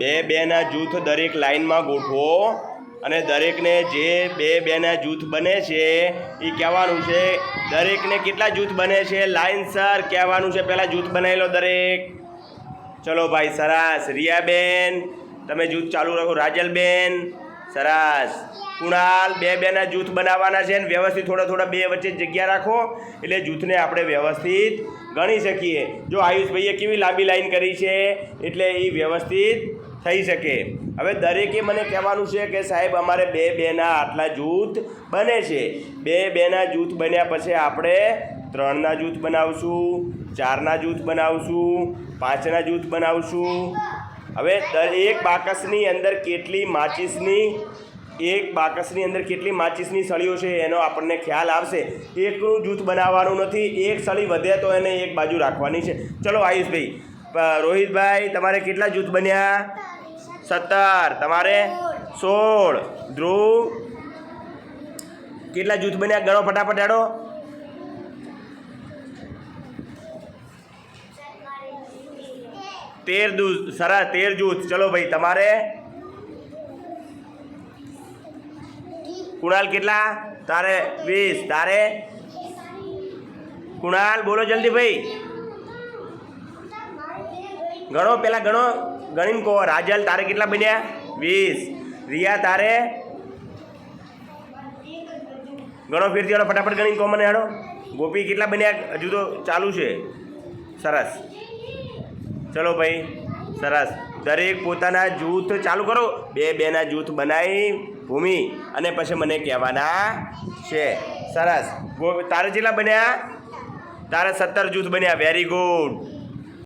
બે બેના જૂથ દરેક લાઇનમાં ગોઠવો અને દરેકને જે બે બેના જૂથ બને છે એ કહેવાનું છે, દરેકને કેટલા જૂથ બને છે? લાઇનસર કહેવાનું છે પહેલાં જૂથ બનાવી લો દરેક. ચલો ભાઈ, સરસ. રિયાબેન, તમે જૂથ ચાલુ રાખો. રાજલબેન, સરસ. કુણાલ, બે બેના જૂથ બનાવવાના છે ને વ્યવસ્થિત થોડા થોડા બે વચ્ચે જગ્યા રાખો. એટલે જૂથને આપણે વ્યવસ્થિત ગણી શકીએ. જો આયુષભાઈએ કેવી લાંબી લાઈન કરી છે? એટલે એ વ્યવસ્થિત થઈ શકે. હવે દરેકે મને કહેવાનું છે કે સાહેબ, અમારે બે બેના આટલા જૂથ બને છે. બે બેના જૂથ બન્યા પછી આપણે ત્રણના જૂથ બનાવશું, ચારના જૂથ બનાવશું, પાંચના જૂથ બનાવશું. હવે એક બાકસની અંદર કેટલી માચિસની, એક બાકસની અંદર કેટલી માચિસની સળીઓ છે એનો આપણને ખ્યાલ આવશે. એકનું જૂથ બનાવવાનું નથી, એક સળી વધે તો એને એક બાજુ રાખવાની છે. ચલો આયુષભાઈ રોહિતભાઈ, તમારે કેટલા જૂથ બન્યા? સત્તર. તમારે? સોળ. ધ્રુવ. કેટલા જૂથ બન્યા? ગણો ફટાફટ હેડો. તેર જૂથ. સરસ, તેર જૂથ. ચલો ભાઈ, તમારે? કુણાલ કેટલા? તારે વીસ. તારે? કુણાલ, બોલો જલ્દી ભાઈ. ગણો, પેલા ગણો. ગણીને કહો, રાજલ તારે કેટલા બન્યા? વીસ. રિયા તારે? ગણો ફેરથી હેડો ફટાફટ ગણીને કહો મને હાડો ગોપી કેટલા બન્યા? હજુ તો ચાલુ છે. સરસ. ચલો ભાઈ, સરસ. દરેક પોતાના જૂથ ચાલુ કરો. બે બેના જૂથ બનાવી ભૂમિ અને પછી મને કહેવાના છે. સરસ. તારે જેટલા બન્યા? તારે સત્તર જૂથ બન્યા. Very good